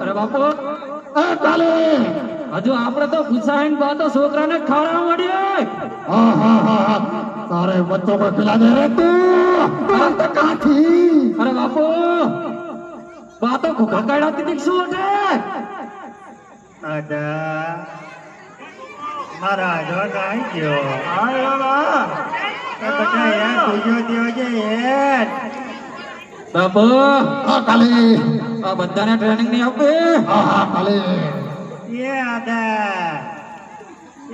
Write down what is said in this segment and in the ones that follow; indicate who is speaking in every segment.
Speaker 1: અરે બાપુ
Speaker 2: આ કાલે
Speaker 1: હજુ આપણે તો ગુસાઈન બા તો છોકરાને ખાડા મળ્યો
Speaker 2: હા હા હા સારે દે તું. કાઠી.
Speaker 1: અરે બાપુ બા તો ભૂખા કાઢા તી
Speaker 3: દીક્ષુ અટે અડા મારા જો કાઈ ગયો
Speaker 1: આયો
Speaker 2: કાલે.
Speaker 1: આ બધાને ટ્રેનિંગ નહીં આપે.
Speaker 2: હા હા કાલે.
Speaker 3: એ આદા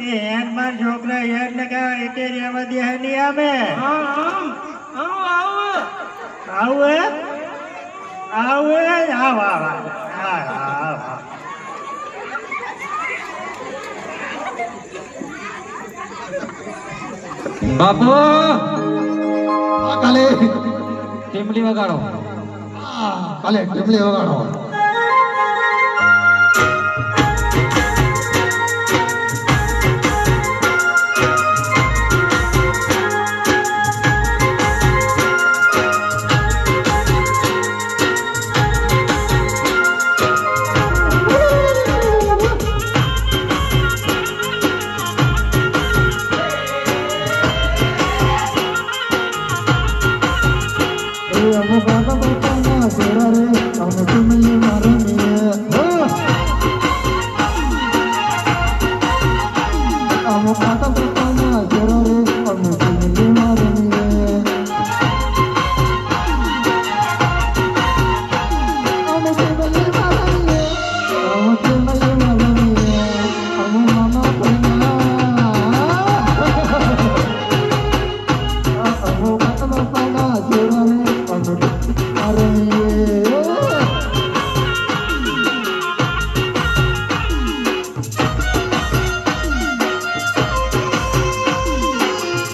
Speaker 3: એ હેન માર છોકરા હેન ને એટલે રેવા દે નહીં આવે. આવું હે? આવું હે? આવ આવ આવ
Speaker 1: બાપુ!
Speaker 2: કાલે.
Speaker 1: ટીમલી વગાડો.
Speaker 2: હા કાલે ટીમલી વગાડો. રે અમો ટીમલી મારે